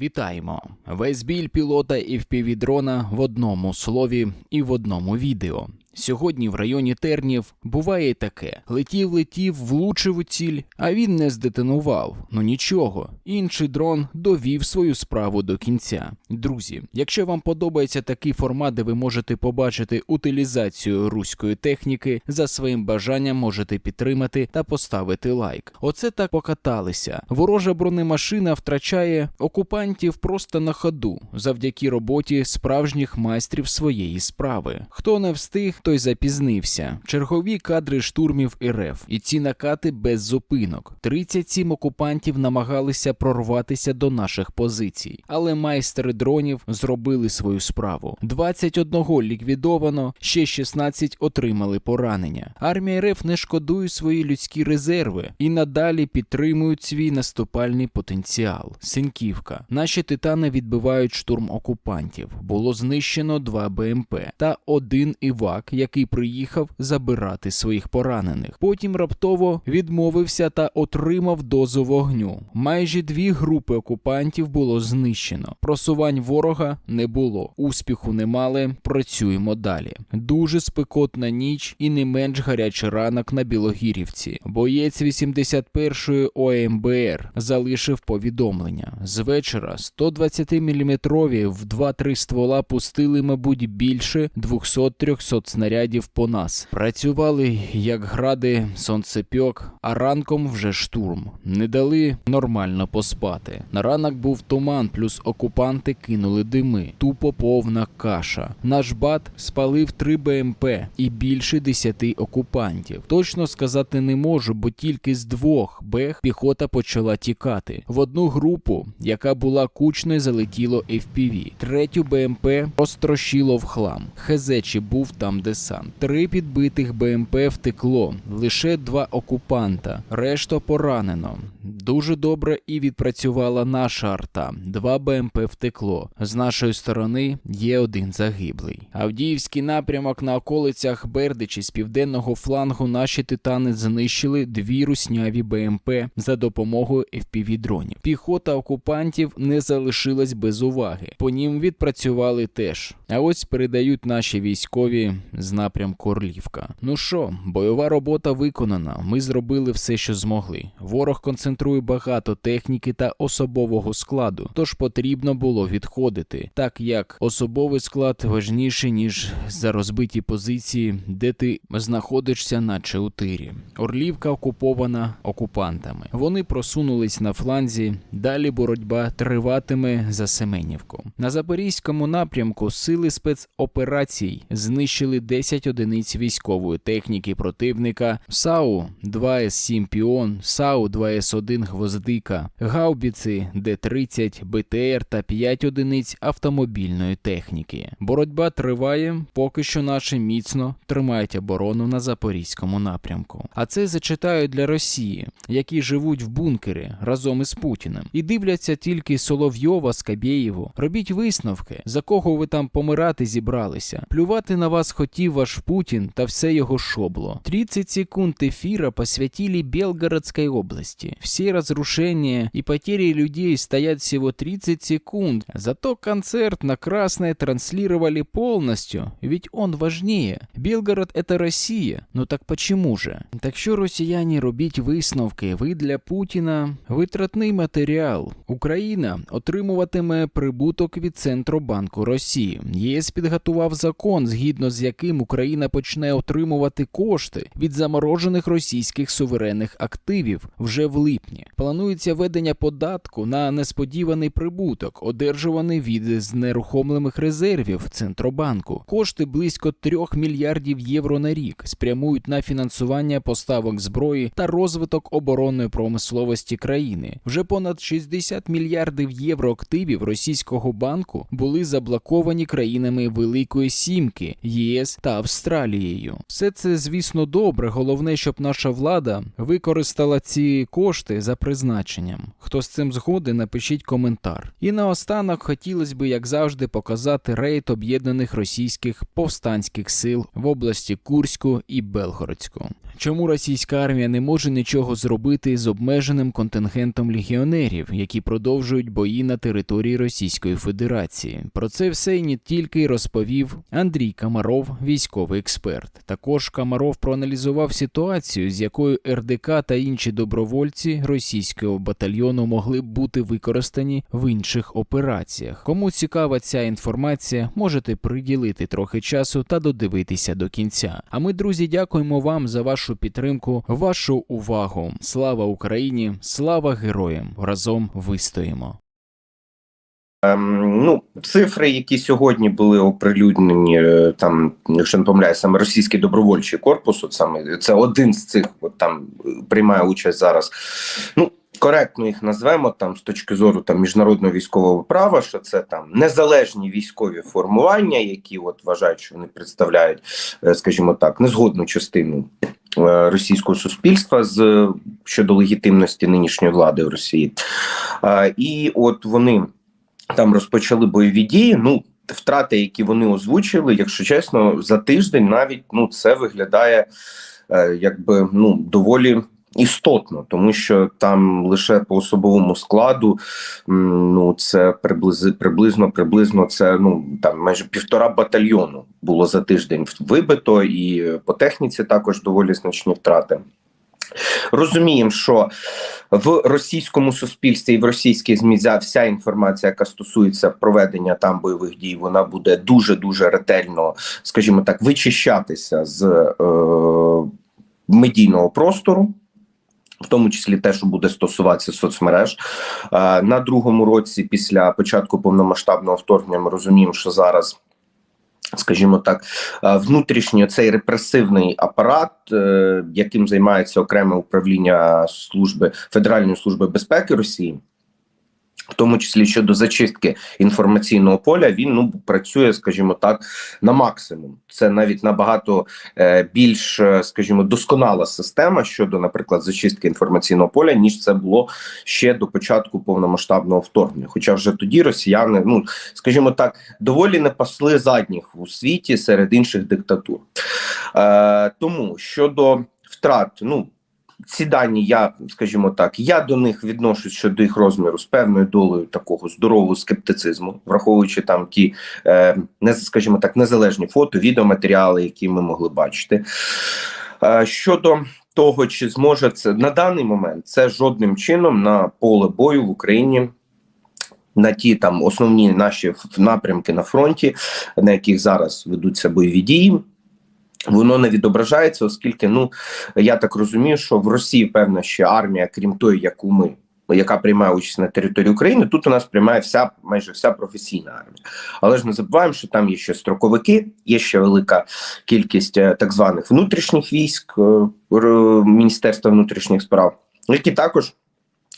Вітаємо! Весь біль пілота і впівдрона в одному слові і в одному відео. Сьогодні в районі Тернів буває таке: летів, летів, влучив у ціль, а він не здетонував. Ну нічого, інший дрон довів свою справу до кінця. Друзі, якщо вам подобається такий формат, де ви можете побачити утилізацію руської техніки, за своїм бажанням можете підтримати та поставити лайк. Оце так покаталися. Ворожа бронемашина втрачає окупантів просто на ходу, завдяки роботі справжніх майстрів своєї справи. Хто не встиг, той запізнився. Чергові кадри штурмів РФ, і ці накати без зупинок. 37 окупантів намагалися прорватися до наших позицій, але майстри дронів зробили свою справу. 21 ліквідовано, ще 16 отримали поранення. Армія РФ не шкодує свої людські резерви і надалі підтримують свій наступальний потенціал. Синківка. Наші титани відбивають штурм окупантів. Було знищено два БМП та один івак, який приїхав забирати своїх поранених. Потім раптово відмовився та отримав дозу вогню. Майже дві групи окупантів було знищено. Просувань ворога не було. Успіху не мали. Працюємо далі. Дуже спекотна ніч і не менш гарячий ранок на Білогірівці. Боєць 81-ї ОМБР залишив повідомлення. З вечора 120-мм в 2-3 ствола пустили, мабуть, більше 200-300 снарядів по нас. Працювали як гради, сонцепьок, а ранком вже штурм. Не дали нормально поспати. На ранок був туман, плюс окупанти кинули дими. Тупо повна каша. Наш бат спалив 3 БМП і більше 10 окупантів. Точно сказати не можу, бо тільки з двох бех піхота почала тікати. В одну групу, яка була кучною, залетіло FPV. Третю БМП розтрощило в хлам. ХЗ чи був там десант. Три підбитих БМП втекло, лише два окупанта, решта поранено. Дуже добре і відпрацювала наша арта. Два БМП втекло. З нашої сторони є один загиблий. Авдіївський напрямок на околицях Бердичі з південного флангу наші титани знищили дві русняві БМП за допомогою FPV-дронів. Піхота окупантів не залишилась без уваги. По нім відпрацювали теж. А ось передають наші військові з напрямку Орлівка. Ну що, бойова робота виконана. Ми зробили все, що змогли. Ворог концентрує багато техніки та особового складу, тож потрібно було відходити, так як особовий склад важніший ніж за розбиті позиції, де ти знаходишся, наче у тирі. Орлівка окупована окупантами. Вони просунулись на фланзі. Далі боротьба триватиме за Семенівку. На запорізькому напрямку сили спецоперацій знищили 10 одиниць військової техніки противника, САУ 2С7 Піон, САУ 2С1 Гвоздика, гаубіці Д-30, БТР та 5 одиниць автомобільної техніки. Боротьба триває, поки що наші міцно тримають оборону на запорізькому напрямку. А це зачитаю для Росії, які живуть в бункері разом із Путіним, і дивляться тільки Соловйова, Скабєєву. Робіть висновки, за кого ви там помирати зібралися. Плювати на вас хотів ваш Путин та все его шобло. 30 секунд эфира посвятили Белгородской области. Все разрушения и потери людей стоят всего 30 секунд. Зато концерт на Красной транслировали полностью, ведь он важнее. Белгород это Россия. Ну так почему же? Так що, росіяни, робіть висновки. Ви для Путіна витратний матеріал. Україна отримуватиме прибуток від Центробанку Росії. ЄС підготував закон, згідно з яким Україна почне отримувати кошти від заморожених російських суверенних активів вже в липні. Планується введення податку на несподіваний прибуток, одержуваний від знерухомлених резервів Центробанку. Кошти близько 3 мільярдів євро на рік спрямують на фінансування поставок зброї та розвиток оборонної промисловості країни. Вже понад 60 мільярдів євро активів російського банку були заблоковані країнами Великої Сімки, ЄС та Австралією. Все це, звісно, добре. Головне, щоб наша влада використала ці кошти за призначенням. Хто з цим згоден, напишіть коментар. І наостанок хотілося б, як завжди, показати рейд об'єднаних російських повстанських сил в області Курську і Белгородську. Чому російська армія не може нічого зробити з обмеженим контингентом легіонерів, які продовжують бої на території Російської Федерації? Про це все і не тільки розповів Андрій Камаров, військовий експерт. Також Камаров проаналізував ситуацію, з якою РДК та інші добровольці російського батальйону могли б бути використані в інших операціях. Кому цікава ця інформація, можете приділити трохи часу та додивитися до кінця. А ми, друзі, дякуємо вам за вашу підтримку, вашу увагу. Слава Україні! Слава героям! Разом вистоїмо! Ем, ну, цифри, які сьогодні були оприлюднені, е, там, якщо не помиляюсь, саме російський добровольчий корпус, от саме це один з цих, от там е, приймає участь зараз. Ну, коректно їх назвемо там з точки зору там міжнародного військового права, що це там незалежні військові формування, які от вважають, що вони представляють, е, скажімо так, незгодну частину. е, Російського суспільства з щодо легітимності нинішньої влади в Росії, Е, і от вони там розпочали бойові дії. Ну, втрати, які вони озвучили, якщо чесно, за тиждень навіть ну це виглядає е, якби ну доволі. Істотно, тому що там лише по особовому складу ну це приблизи, приблизно приблизно це ну там майже півтора батальйону було за тиждень вибито, і по техніці також доволі значні втрати. Розуміємо, що в російському суспільстві і в російській ЗМІ вся інформація, яка стосується проведення там бойових дій, вона буде дуже дуже ретельно, скажімо так, вичищатися з е, медійного простору. В тому числі те, що буде стосуватися соцмереж Е, на другому році, після початку повномасштабного вторгнення, ми розуміємо, що зараз скажімо так, внутрішньо цей репресивний апарат, е, яким займається окреме управління служби Федеральної служби безпеки Росії. В тому числі щодо зачистки інформаційного поля, він ну працює, скажімо так, на максимум. Це навіть набагато е, більш, е, скажімо, досконала система щодо, наприклад, зачистки інформаційного поля, ніж це було ще до початку повномасштабного вторгнення. Хоча вже тоді росіяни, ну скажімо так, доволі не пасли задніх у світі серед інших диктатур. Е, тому щодо втрат, ну ці дані, я скажімо так, я до них відношусь щодо їх розміру з певною долею такого здорового скептицизму, враховуючи там ті, е, не скажімо так, незалежні фото, відеоматеріали, які ми могли бачити. Е, щодо того, чи зможе це на даний момент, це жодним чином на поле бою в Україні. На ті там основні наші напрямки на фронті, на яких зараз ведуться бойові дії, воно не відображається, оскільки ну я так розумію, що в Росії певна ще армія, крім тої, яку ми. Яка приймає участь на території України, тут у нас приймає вся майже вся професійна армія. Але ж не забуваємо, що там є ще строковики, є ще велика кількість е, так званих внутрішніх військ е, Міністерства внутрішніх справ, які також,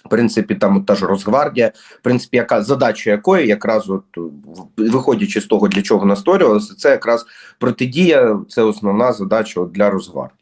в принципі, там от та ж Росгвардія, в принципі, яка задача якої якраз от е, виходячи з того, для чого вона це якраз протидія, це основна задача для Росгвардії.